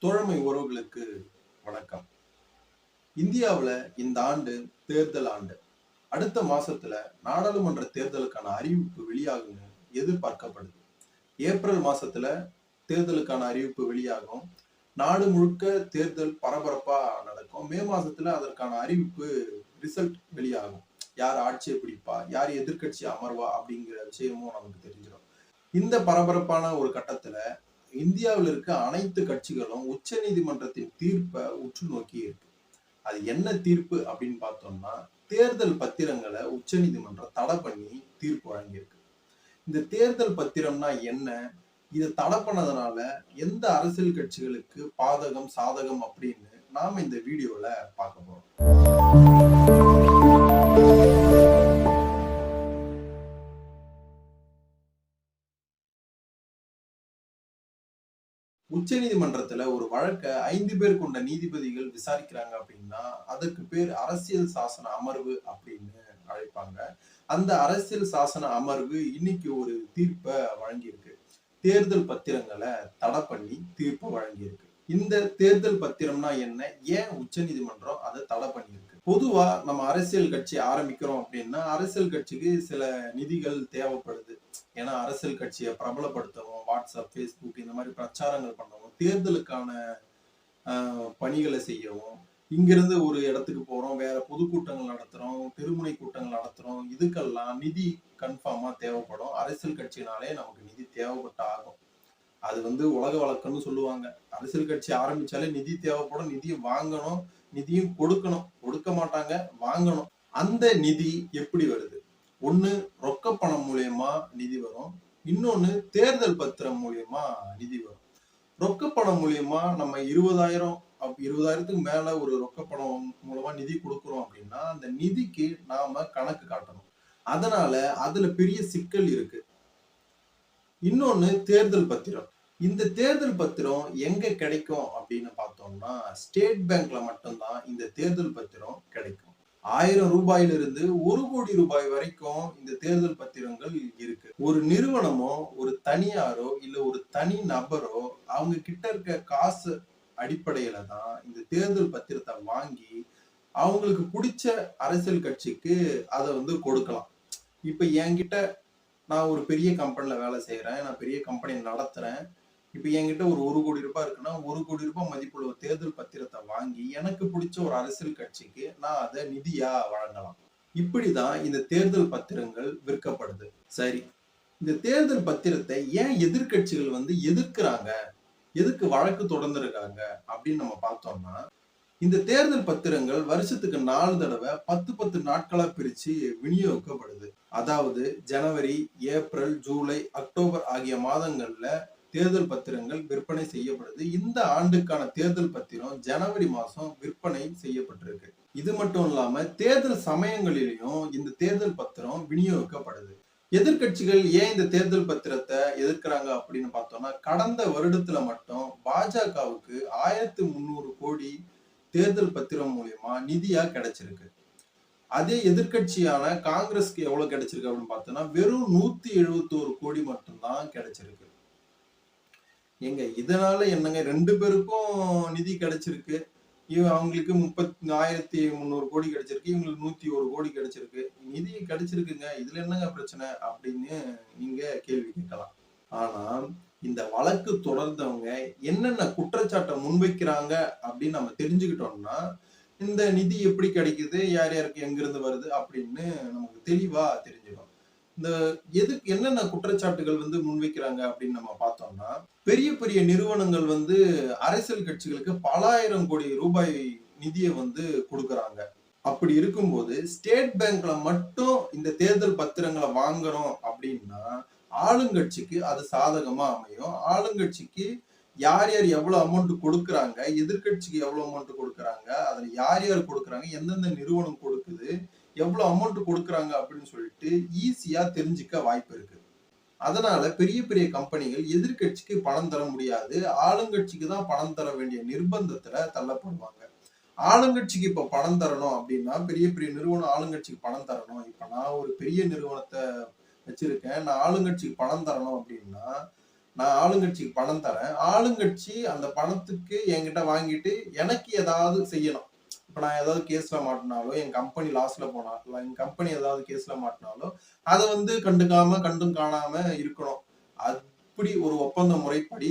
தோழமை உறவுகளுக்கு வணக்கம். இந்தியாவில் இந்த ஆண்டு தேர்தல் ஆண்டு. அடுத்த மாசத்துல நாடாளுமன்ற தேர்தலுக்கான அறிவிப்பு வெளியாகும்னு எதிர்பார்க்கப்படுது. ஏப்ரல் மாசத்துல தேர்தலுக்கான அறிவிப்பு வெளியாகும். நாடு முழுக்க தேர்தல் பரபரப்பா நடக்கும். மே மாசத்துல அதற்கான அறிவிப்பு ரிசல்ட் வெளியாகும். யார் ஆட்சியை பிடிப்பா? யார் எதிர்கட்சி அமர்வா? அப்படிங்கிற விஷயமும் நமக்கு தெரிஞ்சிடும். இந்த பரபரப்பான ஒரு கட்டத்துல இந்தியாவில் இருக்க அனைத்து கட்சிகளும் உச்ச நீதிமன்றத்தின் தீர்ப்பை உற்று நோக்கி இருக்கு. அது என்ன தீர்ப்பு அப்படின்னு பார்த்தோம்னா தேர்தல் பத்திரங்களை உச்ச நீதிமன்றம் தடை பண்ணி தீர்ப்பு வழங்கியிருக்கு. இந்த தேர்தல் பத்திரம்னா என்ன? இதை தடை பண்ணதுனால எந்த அரசியல் கட்சிகளுக்கு பாதகம் சாதகம் அப்படின்னு நாம இந்த வீடியோல பார்க்க போறோம். உச்சநீதிமன்றத்துல ஒரு வழக்கை ஐந்து பேர் கொண்ட நீதிபதிகள் விசாரிக்கிறாங்க அப்படின்னா அதற்கு பேர் அரசியல் சாசன அமர்வு அப்படின்னு அழைப்பாங்க. அந்த அரசியல் சாசன அமர்வு இன்னைக்கு ஒரு தீர்ப்பை வழங்கியிருக்கு. தேர்தல் பத்திரங்களை தடை பண்ணி தீர்ப்பை வழங்கியிருக்கு. இந்த தேர்தல் பத்திரம்னா என்ன? ஏன் உச்சநீதிமன்றம் அதை தடை பண்ணியிருக்கு? பொதுவா நம்ம அரசியல் கட்சி ஆரம்பிக்கிறோம் அப்படின்னா அரசியல் கட்சிக்கு சில நிதிகள் தேவைப்படுது. ஏன்னா அரசியல் கட்சியை பிரபலப்படுத்தவும் வாட்ஸ்அப் ஃபேஸ்புக் இந்த மாதிரி பிரச்சாரங்கள் பண்ணவும் தேர்தலுக்கான பணிகளை செய்யவும் இங்கிருந்து ஒரு இடத்துக்கு போறோம் வேற பொதுக்கூட்டங்கள் நடத்துறோம் திருமுனை கூட்டங்கள் நடத்துறோம் இதுக்கெல்லாம் நிதி கன்ஃபார்மா தேவைப்படும். அரசியல் கட்சினாலே நமக்கு நிதி தேவைப்பட்ட ஆகும். அது வந்து உலக வழக்கம்னு சொல்லுவாங்க. அரசியல் கட்சி ஆரம்பிச்சாலே நிதி தேவைப்படும் நிதியை வாங்கணும் நிதியும் கொடுக்கணும் கொடுக்க மாட்டாங்க வாங்கணும். அந்த நிதி எப்படி வருது? ஒண்ணு ரொக்க பணம் மூலியமா நிதி வரும் இன்னொன்னு தேர்தல் பத்திரம் மூலியமா நிதி வரும். ரொக்க பணம் மூலியமா நம்ம இருபதாயிரம் அப்~ இருபதாயிரத்துக்கு மேல ஒரு ரொக்க பணம் மூலமா நிதி கொடுக்குறோம் அப்படின்னா அந்த நிதிக்கு நாம கணக்கு காட்டணும். அதனால அதுல பெரிய சிக்கல் இருக்கு. இன்னொன்னு தேர்தல் பத்திரம். இந்த தேர்தல் பத்திரம் எங்க கிடைக்கும் அப்படின்னு பார்த்தோம்னா ஸ்டேட் பேங்க்ல மட்டும்தான் இந்த தேர்தல் பத்திரம் கிடைக்கும். ஆயிரம் ரூபாயிலிருந்து ஒரு கோடி ரூபாய் வரைக்கும் இந்த தேர்தல் பத்திரங்கள் இருக்கு. ஒரு நிறுவனமோ ஒரு தனியாரோ இல்ல ஒரு தனி நபரோ அவங்க கிட்ட இருக்க காசு அடிப்படையில தான் இந்த தேர்தல் பத்திரத்தை வாங்கி அவங்களுக்கு பிடிச்ச அரசியல் கட்சிக்கு அதை வந்து கொடுக்கலாம். இப்ப என்கிட்ட நான் ஒரு பெரிய கம்பெனில வேலை செய்யறேன் நான் பெரிய கம்பெனி நடத்துறேன் இப்ப என்கிட்ட ஒரு ஒரு கோடி ரூபாய் இருக்குன்னா ஒரு கோடி ரூபாய் மதிப்புள்ள ஒரு தேர்தல் பத்திரத்தை வாங்கி எனக்கு பிடிச்ச ஒரு அரசியல் கட்சிக்கு நான் அதை நிதியா வழங்கலாம். இப்படிதான் இந்த தேர்தல் பத்திரங்கள் விற்கப்படுது. சரி இந்த தேர்தல் பத்திரத்தை ஏன் எதிர்க்கட்சிகள் வந்து எதிர்க்கிறாங்க? எதுக்கு வழக்கு தொடர்ந்துருக்காங்க? அப்படின்னு நம்ம பார்த்தோம்னா இந்த தேர்தல் பத்திரங்கள் வருஷத்துக்கு நாலு தடவை பத்து பத்து நாட்களா பிரிச்சு விநியோகிக்கப்படுது. அதாவது ஜனவரி ஏப்ரல் ஜூலை அக்டோபர் ஆகிய மாதங்கள்ல தேர்தல் பத்திரங்கள் விற்பனை செய்யப்படுது. இந்த ஆண்டுக்கான தேர்தல் பத்திரம் ஜனவரி மாதம் விற்பனை செய்யப்பட்டிருக்கு. இது மட்டும் இல்லாம தேர்தல் சமயங்களிலையும் இந்த தேர்தல் பத்திரம் விநியோகிக்கப்படுது. எதிர்க்கட்சிகள் ஏன் இந்த தேர்தல் பத்திரத்தை எதிர்க்கிறாங்க அப்படின்னு பார்த்தோம்னா கடந்த வருடத்துல மட்டும் பாஜகவுக்கு ஆயிரத்தி முந்நூறு கோடி தேர்தல் பத்திரம் மூலியமா நிதியா கிடைச்சிருக்கு. அதே எதிர்க்கட்சியான காங்கிரஸ்க்கு எவ்வளவு கிடைச்சிருக்கு அப்படின்னு பார்த்தோம்னா வெறும் நூத்தி எழுபத்தோரு கோடி மட்டும்தான் கிடைச்சிருக்கு. ஏங்க இதனால என்னங்க ரெண்டு பேருக்கும் நிதி கிடைச்சிருக்கு. இவன் அவங்களுக்கு முப்பத்தி ஆயிரத்தி முந்நூறு கோடி கிடைச்சிருக்கு இவங்களுக்கு நூத்தி ஒரு கோடி கிடைச்சிருக்கு. நிதி கிடைச்சிருக்குங்க இதுல என்னங்க பிரச்சனை அப்படின்னு நீங்க கேள்வி கேட்கலாம். ஆனா இந்த வழக்கு தொடர்ந்தவங்க என்னென்ன குற்றச்சாட்டை முன்வைக்கிறாங்க அப்படின்னு நம்ம தெரிஞ்சுக்கிட்டோம்னா இந்த நிதி எப்படி கிடைக்குது யார் யாருக்கு எங்கிருந்து வருது அப்படின்னு நமக்கு தெளிவா தெரிஞ்சிடும். இந்த எதுக்கு என்னென்ன குற்றச்சாட்டுகள் வந்து முன்வைக்கிறாங்க அப்படின்னு நம்ம பார்த்தோம்னா பெரிய பெரிய நிறுவனங்கள் வந்து அரசியல் கட்சிகளுக்கு பலாயிரம் கோடி ரூபாய் நிதியை வந்து கொடுக்குறாங்க. அப்படி இருக்கும்போது ஸ்டேட் பேங்க்ல மட்டும் இந்த தேர்தல் பத்திரங்களை வாங்குறோம் அப்படின்னா ஆளுங்கட்சிக்கு அது சாதகமா அமையும். ஆளுங்கட்சிக்கு யார் யார் எவ்வளவு அமௌண்ட் கொடுக்குறாங்க எதிர்க்கட்சிக்கு எவ்வளவு அமௌண்ட் கொடுக்குறாங்க அதுல யார் யார் கொடுக்குறாங்க எந்தெந்த நிறுவனம் கொடுக்குது எவ்வளோ அமௌண்ட் கொடுக்குறாங்க அப்படின்னு சொல்லிட்டு ஈஸியாக தெரிஞ்சுக்க வாய்ப்பு இருக்கு. அதனால பெரிய பெரிய கம்பெனிகள் எதிர்க்கட்சிக்கு பணம் தர முடியாது. ஆளுங்கட்சிக்கு தான் பணம் தர வேண்டிய நிர்பந்தத்துல தள்ளப்படுவாங்க. ஆளுங்கட்சிக்கு இப்ப பணம் தரணும் அப்படின்னா பெரிய பெரிய நிறுவனம் ஆளுங்கட்சிக்கு பணம் தரணும். இப்ப நான் ஒரு பெரிய நிறுவனத்தை வச்சிருக்கேன். நான் ஆளுங்கட்சிக்கு பணம் தரணும் அப்படின்னா நான் ஆளுங்கட்சிக்கு பணம் தரேன். ஆளுங்கட்சி அந்த பணத்துக்கு என்கிட்ட வாங்கிட்டு எனக்கு ஏதாவது செய்யணும். இப்போ நான் ஏதாவது கேஸில் மாட்டினாலோ என் கம்பெனி லாஸ்ல போனாலும் என் கம்பெனி ஏதாவது கேஸில் மாட்டினாலோ அதை வந்து கண்டுக்காம கண்டும் காணாம இருக்கணும். அப்படி ஒரு ஒப்பந்த முறைப்படி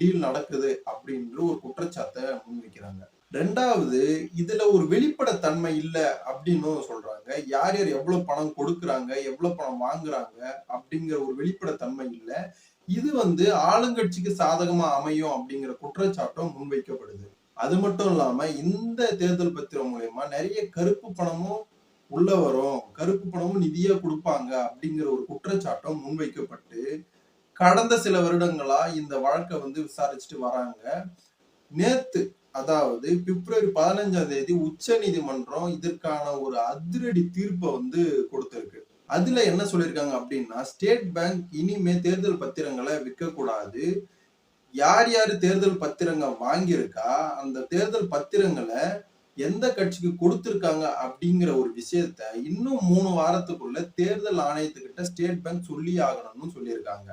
டீல் நடக்குது அப்படின்ற ஒரு குற்றச்சாட்டை முன்வைக்கிறாங்க. ரெண்டாவது இதுல ஒரு வெளிப்படைத்தன்மை இல்லை அப்படின்னு சொல்றாங்க. யார் யார் எவ்வளவு பணம் கொடுக்குறாங்க எவ்வளவு பணம் வாங்குறாங்க அப்படிங்கிற ஒரு வெளிப்படைத்தன்மை இல்லை. இது வந்து ஆளுங்கட்சிக்கு சாதகமா அமையும் அப்படிங்கிற குற்றச்சாட்டும் முன்வைக்கப்படுது. அது மட்டும் இல்லாம இந்த தேர்தல் பத்திரம் மூலயமா நிறைய கருப்பு பணமும் உள்ள வரும். கருப்பு பணமும் நிதியா கொடுப்பாங்க அப்படிங்கிற ஒரு குற்றச்சாட்டும் முன்வைக்கப்பட்டு கடந்த சில வருடங்களா இந்த வழக்கை வந்து விசாரிச்சுட்டு வராங்க. நேத்து அதாவது பிப்ரவரி பதினஞ்சாம் தேதி உச்ச நீதிமன்றம் இதற்கான ஒரு அதிரடி தீர்ப்பை வந்து கொடுத்திருக்கு. அதுல என்ன சொல்லியிருக்காங்க அப்படின்னா ஸ்டேட் பேங்க் இனிமே தேர்தல் பத்திரங்களை விற்க கூடாது யார் யார் தேர்தல் பத்திரங்கள் வாங்கியிருக்கா அந்த தேர்தல் பத்திரங்களை எந்த கட்சிக்கு கொடுத்துருக்காங்க அப்படிங்கிற ஒரு விஷயத்த இன்னும் மூணு வாரத்துக்குள்ள தேர்தல் ஆணையத்துக்கிட்ட ஸ்டேட் பேங்க் சொல்லி ஆகணும்னு சொல்லியிருக்காங்க.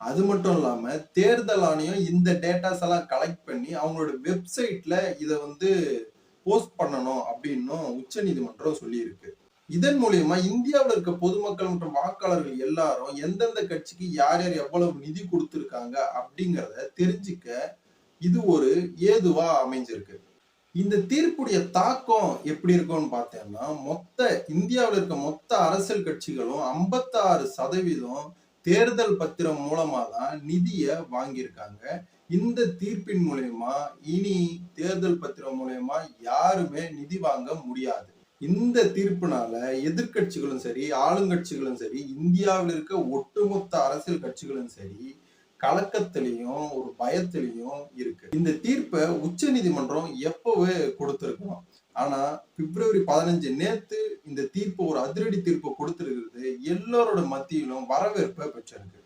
அது மட்டும் இல்லாம தேர்தல் ஆணையம் இந்த டேட்டாஸ் எல்லாம் கலெக்ட் பண்ணி அவங்களோட வெப்சைட்ல இதை வந்து போஸ்ட் பண்ணணும் அப்படின்னும் உச்ச நீதிமன்றம் சொல்லியிருக்கு. இதன் மூலியமா இந்தியாவில் இருக்க பொதுமக்கள் மற்றும் வாக்காளர்கள் எல்லாரும் எந்தெந்த கட்சிக்கு யார் யார் எவ்வளவு நிதி கொடுத்துருக்காங்க அப்படிங்கிறத தெரிஞ்சுக்க இது ஒரு ஏதுவா அமைஞ்சிருக்கு. இந்த தீர்ப்புடைய தாக்கம் எப்படி இருக்கும்னு பார்த்தேன்னா மொத்த இந்தியாவில் இருக்க மொத்த அரசியல் கட்சிகளும் ஐம்பத்தாறு சதவீதம் தேர்தல் பத்திரம் மூலமா தான் நிதியை வாங்கியிருக்காங்க. இந்த தீர்ப்பின் மூலயமா இனி தேர்தல் பத்திரம் மூலயமா யாருமே நிதி வாங்க முடியாது. இந்த தீர்ப்புனால எதிர்க்கட்சிகளும் சரி ஆளுங்கட்சிகளும் சரி இந்தியாவில் இருக்க ஒட்டுமொத்த அரசியல் கட்சிகளும் சரி கலக்கத்திலையும் ஒரு பயத்திலையும் இருக்கு. இந்த தீர்ப்பை உச்ச நீதிமன்றம் எப்பவே கொடுத்திருக்கணும். ஆனா பிப்ரவரி பதினஞ்சு நேத்து இந்த தீர்ப்பு ஒரு அதிரடி தீர்ப்பு கொடுத்திருக்கிறது. எல்லோரோட மத்தியிலும் வரவேற்பை பெற்றிருக்கு.